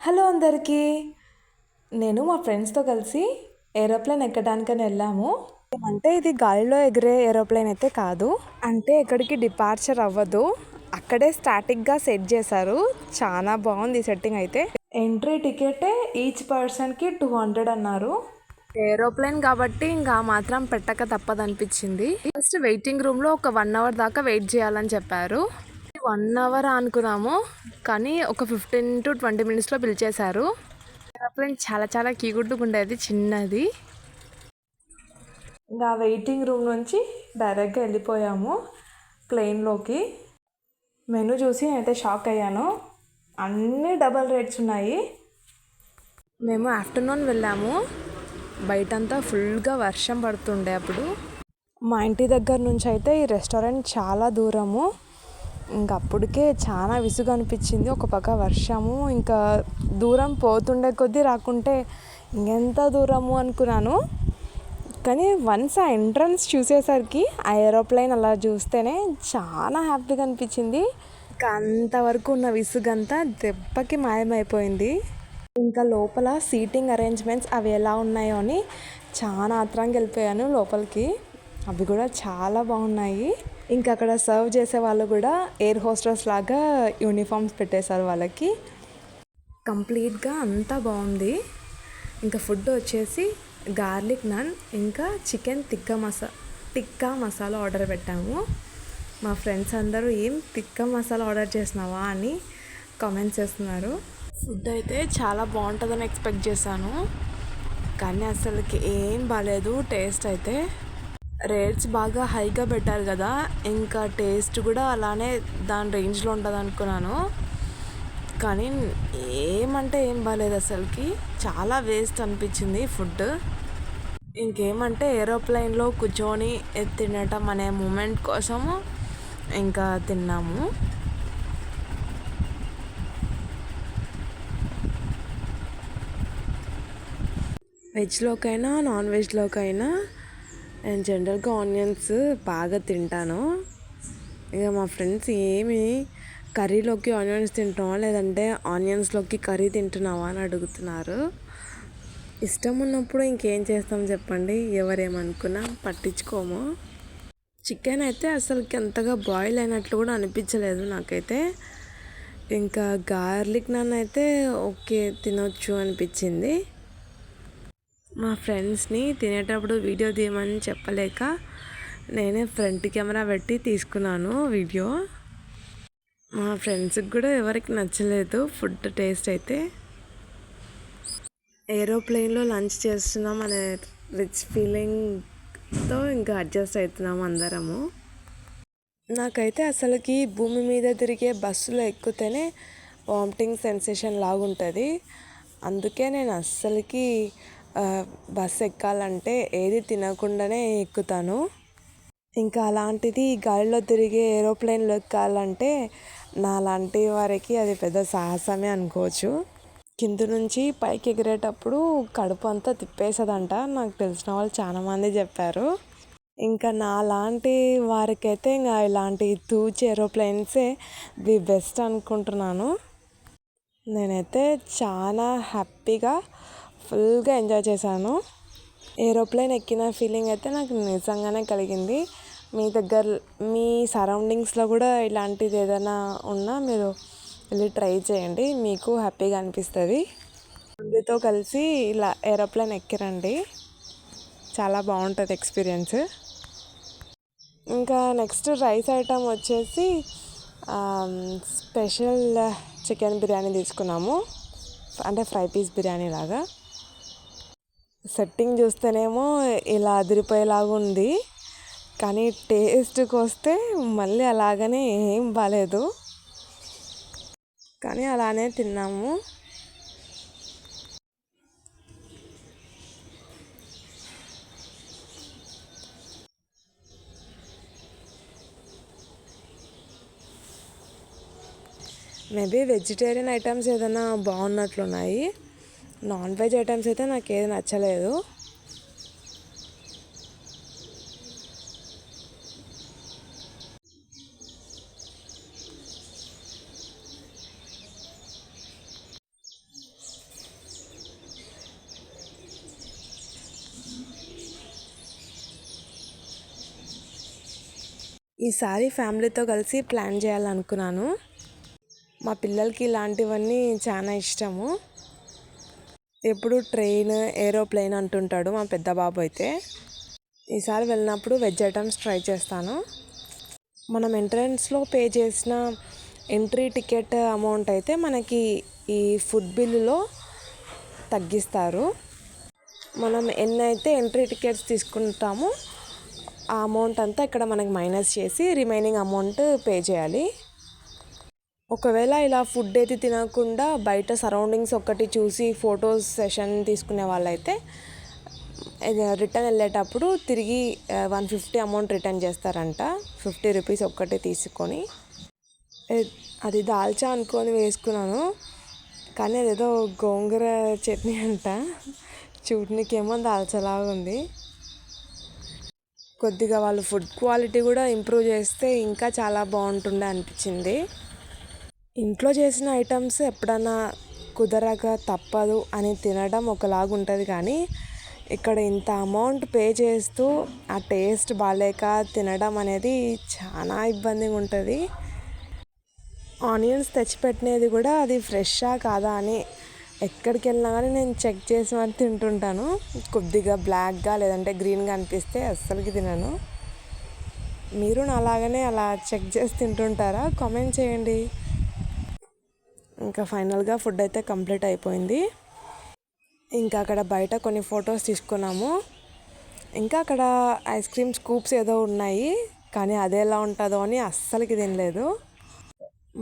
Hello అందరికీ. నేను మా ఫ్రెండ్స్తో కలిసి ఏరోప్లేన్ ఎక్కడానికని వెళ్ళాము. అంటే ఇది గాలిలో ఎగిరే ఏరోప్లేన్ అయితే కాదు. అంటే ఎక్కడికి డిపార్చర్ అవ్వదు. అక్కడే స్టాటిక్గా సెట్ చేశారు. చాలా బాగుంది సెట్టింగ్ అయితే. ఎంట్రీ టికెట్ ఈచ్ పర్సన్కి టూ హండ్రెడ్ అన్నారు. ఏరోప్లేన్ కాబట్టి ఇంకా మాత్రం పెట్టక తప్పదనిపించింది. ఫస్ట్ వెయిటింగ్ రూమ్లో ఒక వన్ అవర్ దాకా వెయిట్ చేయాలని చెప్పారు. వన్ అవర్ అనుకున్నాము కానీ ఒక ఫిఫ్టీన్ టు ట్వంటీ మినిట్స్లో పిలిచేశారు ఏరోప్లేన్ చాలా చాలా క్యూట్గా ఉండేది చిన్నది. ఇంకా వెయిటింగ్ రూమ్ నుంచి డైరెక్ట్గా వెళ్ళిపోయాము ప్లేన్లోకి మెనూ చూసి నేనైతే షాక్ అయ్యాను. అన్నీ డబల్ రేట్స్ ఉన్నాయి. మేము ఆఫ్టర్నూన్ వెళ్ళాము. బయటంతా ఫుల్గా వర్షం పడుతుండే అప్పుడు. మా ఇంటి దగ్గర నుంచి అయితే ఈ రెస్టారెంట్ చాలా దూరము. ఇంకా అప్పటికే చాలా విసుగు అనిపించింది. ఒక పక్క వర్షము ఇంకా దూరం పోతుండే కొద్దీ రాకుంటే ఇంకెంత దూరము అనుకున్నాను. కానీ వన్స్ ఆ ఎంట్రన్స్ చూసేసరికి ఆ ఏరోప్లేన్ అలా చూస్తేనే చాలా హ్యాపీగా అనిపించింది. ఇంకా అంతవరకు ఉన్న విసుగంతా దెబ్బకి మాయమైపోయింది. ఇంకా లోపల సీటింగ్ అరేంజ్మెంట్స్ అవి ఎలా ఉన్నాయో అని చాలా ఆత్రంగా వెళ్ళిపోయాను లోపలికి. అవి కూడా చాలా బాగున్నాయి. ఇంకా అక్కడ సర్వ్ చేసే వాళ్ళు కూడా ఎయిర్ హోస్టర్స్ లాగా యూనిఫామ్స్ పెట్టేశారు వాళ్ళకి. కంప్లీట్గా అంతా బాగుంది. ఇంకా ఫుడ్ వచ్చేసి గార్లిక్ నాన్ ఇంకా చికెన్ తిక్క మసా టిక్కా మసాలా ఆర్డర్ పెట్టాము. మా ఫ్రెండ్స్ అందరూ ఏం తిక్క మసాలా ఆర్డర్ చేసినావా అని కామెంట్స్ చేస్తున్నారు. ఫుడ్ అయితే చాలా బాగుంటుందని ఎక్స్పెక్ట్ చేశాను. కానీ అసలుకి ఏం బాగాలేదు టేస్ట్ అయితే. రేట్స్ బాగా హైగా పెట్టారు కదా ఇంకా టేస్ట్ కూడా అలానే దాని రేంజ్లో ఉంటుంది అనుకున్నాను. కానీ ఏమంటే ఏం బాగాలేదు అసలుకి. చాలా వేస్ట్ అనిపించింది ఫుడ్ ఇంకేమంటే ఏరోప్లేన్లో కూర్చొని తినటం అనే మూమెంట్ కోసము ఇంకా తిన్నాము. వెజ్లోకైనా నాన్ వెజ్లోకైనా నేను జనరల్గా ఆనియన్స్ బాగా తింటాను. ఇక మా ఫ్రెండ్స్ ఏమి కర్రీలోకి ఆనియన్స్ తింటున్నావా? లేదంటే ఆనియన్స్లోకి కర్రీ తింటున్నావా అని అడుగుతున్నారు. ఇష్టం ఉన్నప్పుడు ఇంకేం చేస్తాం చెప్పండి? ఎవరేమనుకున్నా పట్టించుకోము. చికెన్ అయితే అసలుకి అంతగా బాయిల్ అయినట్లు కూడా అనిపించలేదు నాకైతే. ఇంకా గార్లిక్ నన్ను అయితే ఓకే తినొచ్చు అనిపించింది. మా ఫ్రెండ్స్ని తినేటప్పుడు వీడియో తీయమని చెప్పలేక నేనే ఫ్రంట్ కెమెరా పెట్టి తీసుకున్నాను వీడియో. మా ఫ్రెండ్స్కి కూడా ఎవరికి నచ్చలేదు ఫుడ్ టేస్ట్ అయితే. ఏరోప్లేన్లో లంచ్ చేస్తున్నాం అనే రిచ్ ఫీలింగ్తో ఇంకా అడ్జస్ట్ అవుతున్నాము అందరము. నాకైతే అసలుకి భూమి మీద తిరిగే బస్సులో ఎక్కితేనే వామిటింగ్ సెన్సేషన్ లాగుంటుంది. అందుకే నేను అస్సలకి బస్సు ఎక్కాలంటే ఏది తినకుండానే ఎక్కుతాను. ఇంకా అలాంటిది గాలిలో తిరిగే ఏరోప్లేన్లో ఎక్కాలంటే నా లాంటి వారికి అది పెద్ద సాహసమే అనుకోవచ్చు. కింద నుంచి పైకి ఎగిరేటప్పుడు కడుపు అంతా తిప్పేసదంట నాకు తెలిసిన వాళ్ళు చాలామంది చెప్పారు. ఇంకా నా లాంటి వారికైతే ఇంకా ఇలాంటి తూచి ఏరోప్లేన్సే ది బెస్ట్ అనుకుంటున్నాను. నేనైతే చాలా హ్యాపీగా ఫుల్గా ఎంజాయ్ చేశాను. ఏరోప్లేన్ ఎక్కిన ఫీలింగ్ అయితే నాకు నిజంగానే కలిగింది. మీ దగ్గర మీ సరౌండింగ్స్లో కూడా ఇలాంటిది ఏదైనా ఉన్నా మీరు వెళ్ళి ట్రై చేయండి. మీకు హ్యాపీగా అనిపిస్తుంది. ఫ్యామిలీతో కలిసి ఇలా ఏరోప్లేన్ ఎక్కిరండి. చాలా బాగుంటుంది ఎక్స్పీరియన్స్. ఇంకా నెక్స్ట్ రైస్ ఐటమ్ వచ్చేసి స్పెషల్ చికెన్ బిర్యానీ తీసుకున్నాము. అంటే ఫ్రై పీస్ బిర్యానీ లాగా. సెట్టింగ్ చూస్తేనేమో ఇలా అదిరిపోయేలాగా ఉంది. కానీ టేస్ట్కి వస్తే మళ్ళీ అలాగనే ఏం బాగాలేదు కానీ అలానే తిన్నాము. మేబీ వెజిటేరియన్ ఐటమ్స్ ఏదైనా బాగున్నట్లున్నాయి. నాన్ వెజ్ ఐటమ్స్ అయితే నాకు ఏది నచ్చలేదు ఈసారి ఫ్యామిలీతో కలిసి ప్లాన్ చేయాలనుకున్నాను. మా పిల్లలకి ఇలాంటివన్నీ చాలా ఇష్టము. ఎప్పుడు ట్రైన్ ఏరోప్లేన్ అంటుంటాడు మా పెద్ద బాబు అయితే. ఈసారి వెళ్ళినప్పుడు వెజ్ ఐటమ్స్ ట్రై చేస్తాను. మనం ఎంట్రన్స్లో పే చేసిన ఎంట్రీ టికెట్ అమౌంట్ అయితే మనకి ఈ ఫుడ్ బిల్లులో తగ్గిస్తారు. మనం ఎన్ని అయితే ఎంట్రీ టికెట్స్ తీసుకుంటామో ఆ అమౌంట్ అంతా ఇక్కడ మనకి మైనస్ చేసి రిమైనింగ్ అమౌంట్ పే చేయాలి. ఒకవేళ ఇలా ఫుడ్ అయితే తినకుండా బయట సరౌండింగ్స్ ఒక్కటి చూసి ఫొటోస్ సెషన్ తీసుకునే వాళ్ళైతే రిటర్న్ వెళ్ళేటప్పుడు తిరిగి వన్ ఫిఫ్టీ అమౌంట్ రిటర్న్ చేస్తారంట. ఫిఫ్టీ రూపీస్ ఒక్కటి తీసుకొని. అది దాల్చా అనుకొని వేసుకున్నాను. కానీ అదేదో గోంగూర చట్నీ అంట. చూడనీకేమో దాల్చలాగా ఉంది. కొద్దిగా వాళ్ళు ఫుడ్ క్వాలిటీ కూడా ఇంప్రూవ్ చేస్తే ఇంకా చాలా బాగుంటుండే అనిపించింది. ఇంట్లో చేసిన ఐటమ్స్ ఎప్పుడన్నా కుదరక తప్పదు అని తినడం ఒకలాగా ఉంటుంది కానీ ఇక్కడ ఇంత అమౌంట్ పే చేస్తూ ఆ టేస్ట్ బాగాలేక తినడం అనేది చాలా ఇబ్బందిగా ఉంటుంది ఆనియన్స్ తెచ్చిపెట్టినది కూడా అది ఫ్రెషా కాదా అని ఎక్కడికి వెళ్ళినా కానీ నేను చెక్ చేసి మరి తింటుంటాను. కొద్దిగా బ్లాక్గా లేదంటే గ్రీన్గా అనిపిస్తే అస్సలకి తినను. మీరు అలాగనే అలా చెక్ చేసి తింటుంటారా? కామెంట్ చేయండి. ఇంకా ఫైనల్గా ఫుడ్ అయితే కంప్లీట్ అయిపోయింది. ఇంకా అక్కడ బయట కొన్ని ఫొటోస్ తీసుకున్నాము. ఇంకా అక్కడ ఐస్ క్రీమ్ స్కూప్స్ ఏదో ఉన్నాయి కానీ అది ఎలా ఉంటుందో అని అస్సలకి తినలేదు.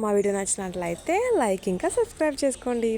మా వీడియో నచ్చినట్లయితే లైక్ ఇంకా సబ్స్క్రైబ్ చేసుకోండి.